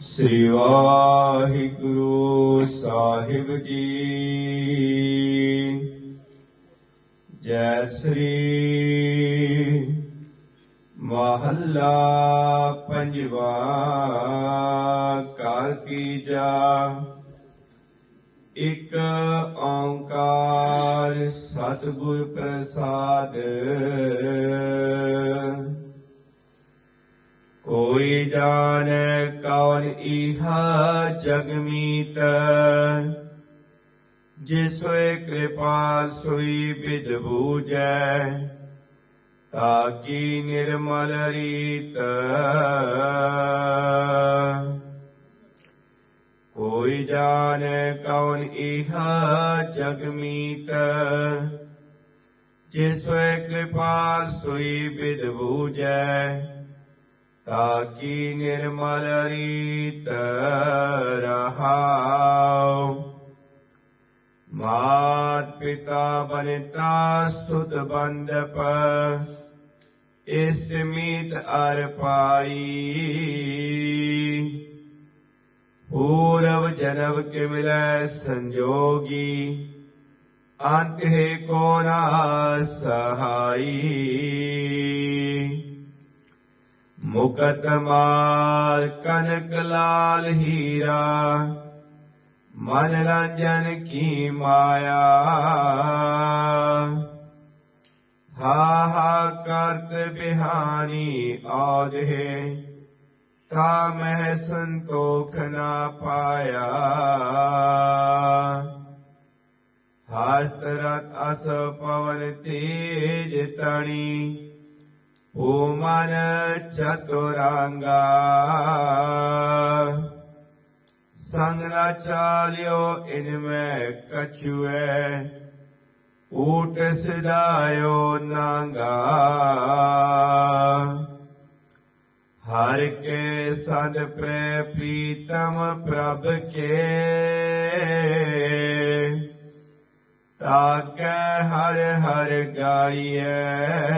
ਸ੍ਰੀ ਵਾਹਿਗੁਰੂ ਸਾਹਿਬ ਜੀ। ਜੈ ਸ੍ਰੀ ਮਹੱਲਾ ਪੰਜਵਾ ਘਰ ਕੀ ਜਾ। ਇਕ ਓੰਕਾਰ ਸਤਿਗੁਰ ਪ੍ਰਸਾਦ। ਕੋਈ ਜਾਣੈ ਕੌਣ ਇਹਾ ਜਗ ਜਿਸ ਹੋਏ ਕਿਰਪਾ ਸੋਈ ਬਿਦ ਬੂਜੈ ਤਾਕੀ ਨਿਰਮਲ ਰੀਤ। ਕੋਈ ਜਾਣੈ ਕੌਣ ਇਹਾ ਜਗ ਜਿਸ ਹੋਏ ਕਿਰਪਾ ਸੋਈ ਬਿਦ ਬੂਜੈ ਤਾਕੀ ਨਿਰਮਲ ਰੀਤ ਰਹਾਉ ਮਾਤ ਪਿਤਾ ਬਨਿਤਾ ਸੁਤ ਬੰਦਪ ਇਸਟ ਮੀਤ ਅਰ ਪਾਈ ਪੂਰਵ ਜਨਮ ਕੇ ਮਿਲੈ ਸੰਜੋਗੀ ਅੰਤ ਹੈ ਕੋ ਨਾ ਸਹਾਈ ਮੁਕਤ ਮਾਲ ਕਨਕ ਲਾਲ ਹੀਰਾ, ਮਨ ਰੰਜਨ ਕੀ ਮਾਇਆ। ਹਾ ਹਾ ਕਰਤ ਬਿਹਾਨੀ ਆਧੇ ਤਾ ਮਹਿ ਸੰਤੋਖ ਨਾ ਪਾਇਆ। ਹਸਤ ਰਤ ਅਸ ਪਵਨ ਤੇਜ ਤਣੀ ਉਮਨ ਮਨ ਚਤੁਰਾਂਗਾ ਸੰਗ ਨਾ ਚਾਲਿਓ ਇਨ ਮੈਂ ਕਛੁਐ ਊਟ ਸਦਾਇਓ ਨਾਂਗਾ ਹਰ ਕੇ ਸਦ ਪ੍ਰੈ ਪ੍ਰੀਤਮ ਪ੍ਰਭ ਕੇ ਤਾਕੈ ਹਰ ਹਰ ਗਾਈਐ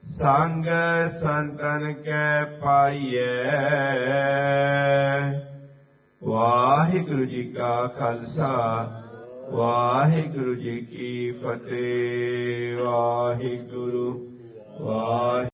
ਸੰਗ ਸੰਤਨ ਕੈ ਪਾਈਐ। ਵਾਹਿਗੁਰੂ ਜੀ ਕਾ ਖਾਲਸਾ ਵਾਹਿਗੁਰੂ ਜੀ ਕੀ ਫਤਿਹ। ਵਾਹਿਗੁਰੂ ਵਾਹਿ